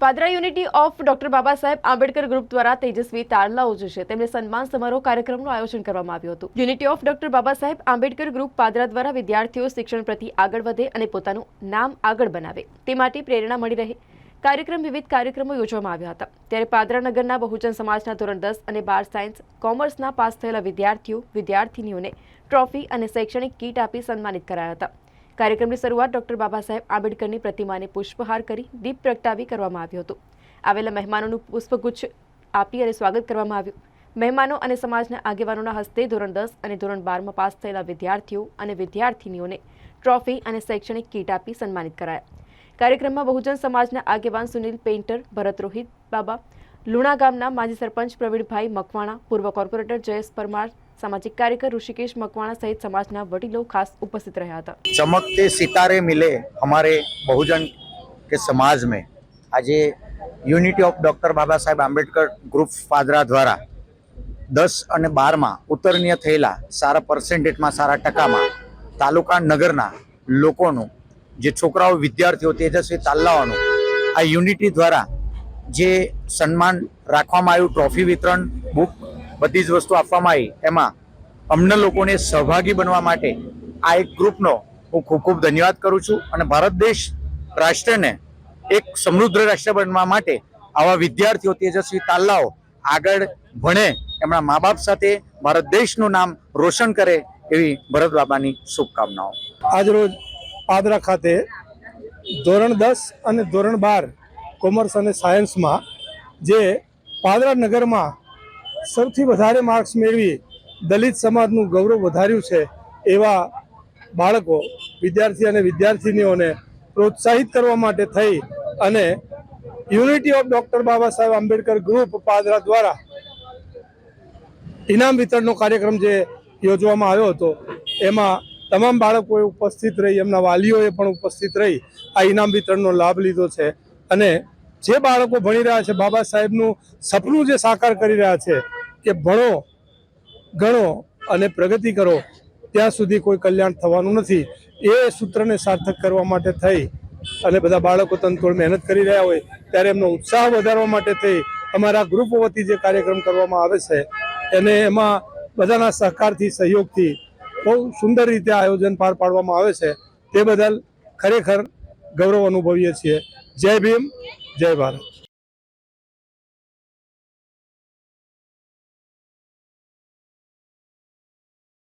Padra unity of doctor Baba Saheb Ambedkar group દ્વારા તેજસ્વી તારલાઓ જે તેમણે સન્માન સમારોહ કાર્યક્રમનું આયોજન કરવામાં આવ્યું હતું. Unity of doctor Baba Saheb Ambedkar group Padra દ્વારા વિદ્યાર્થીઓ શિક્ષણ પ્રતિ આગળ વધે અને પોતાનું નામ આગળ બનાવે. તે માટે પ્રેરણા મળી રહે. કાર્યક્રમ વિવિધ કાર્યક્રમો યોજવામાં આવ્યા હતા. ત્યારે પાદરા નગરના બહુજન સમાજના ધોરણ દસ અને બાર સાયન્સ, કોમર્સના પાસ થયેલા વિદ્યાર્થીઓ, વિદ્યાર્થીનીઓને ટ્રોફી અને શૈક્ષણિક કીટ આપી સન્માનિત કરાયા હતા. કાર્યક્રમની શરૂઆત ડોક્ટર બાબા સાહેબ આંબેડકરની પ્રતિમાને પુષ્પહાર કરી દીપ પ્રગટાવી કરવામાં આવ્યું હતું. આવેલા મહેમાનોનું પુષ્પગુચ્છ આપી અને સ્વાગત કરવામાં આવ્યું. મહેમાનો અને સમાજના આગેવાનોના હસ્તે ધોરણ દસ અને ધોરણ બારમાં પાસ થયેલા વિદ્યાર્થીઓ અને વિદ્યાર્થીનીઓને ટ્રોફી અને શૈક્ષણિક કીટ આપી સન્માનિત કરાયા. કાર્યક્રમમાં બહુજન સમાજના આગેવાન સુનિલ પેઇન્ટર ભરત રોહિત બાબા, લુણા ગામના માજી સરપંચ પ્રવીણભાઈ મકવાણા, પૂર્વ કોર્પોરેટર જયેશ પરમાર સામાજિક કાર્યકર ઋષિકેશ મકવાણા સહિત સમાજના વડીલો ખાસ ઉપસ્થિત રહ્યા હતા. ચમકતે સિતારે મિલે અમારે બહુજન કે સમાજ મેં આજે unity of doctor Baba Saheb Ambedkar group ફાદરા દ્વારા દસ અને બારમાં ઉત્તરણીય થયેલા સારા પર્સન્ટેજમાં સારા ટકામાં તાલુકા નગરના લોકોનું, જે છોકરાઓ, વિદ્યાર્થીઓ, તેજસ્વી તાલ્લાઓનું આ યુનિટી દ્વારા જે સન્માન રાખવામાં આવ્યું ટ્રોફી વિતરણ બુક બધી જ વસ્તુ આપવામાં આવી. એમાં અમને લોકોને સહભાગી બનવા માટે આ એક ગ્રુપનો હું ખૂબ ખૂબ ધન્યવાદ કરું છું અને ભારત દેશ રાષ્ટ્રને એક સમૃદ્ધ રાષ્ટ્ર બનવા માટે આવા વિદ્યાર્થીઓ તેજસ્વી તાલ્લાઓ આગળ ભણે એમના મા બાપ સાથે ભારત દેશનું નામ રોશન કરે એવી ભરત બાબાની શુભકામનાઓ. આજરોજ પાદરા ખાતે ધોરણ દસ અને ધોરણ બાર કોમર્સ અને સાયન્સમાં જે પાદરા નગરમાં સૌથી વધારે માર્ક્સ મેળવી દલિત સમાજનું ગૌરવ વધાર્યું છે એવા બાળકો, વિદ્યાર્થી અને વિદ્યાર્થિનીઓને પ્રોત્સાહિત કરવા માટે થઈ અને unity of doctor Baba Saheb Ambedkar group Padra દ્વારા ઇનામ વિતરણનો કાર્યક્રમ જે યોજવામાં આવ્યો હતો, એમાં તમામ બાળકોએ ઉપસ્થિત રહી, એમના વાલીઓએ પણ ઉપસ્થિત રહી આ ઇનામ વિતરણનો લાભ લીધો છે અને જે બાળકો ભણી રહ્યા છે, બાબા સાહેબનું સપનું જે સાકાર કરી રહ્યા છે કે ભણો, ગણો અને પ્રગતિ કરો, ત્યાં સુધી કોઈ કલ્યાણ થવાનું નથી. એ સૂત્રને સાર્થક કરવા માટે થઈ અને બધા બાળકો તનતોડ મહેનત કરી રહ્યા હોય, ત્યારે એમનો ઉત્સાહ વધારવા માટે થઈ. અમારા ગ્રુપ વતી જે કાર્યક્રમ કરવામાં આવે છે, એને એમાં બધાના સહકારથી, સહયોગથી બહુ સુંદર રીતે આયોજન પાર પાડવામાં આવે છે. તે બદલ ખરેખર ગૌરવ અનુભવીએ છીએ. જય ભીમ. જય ભારત.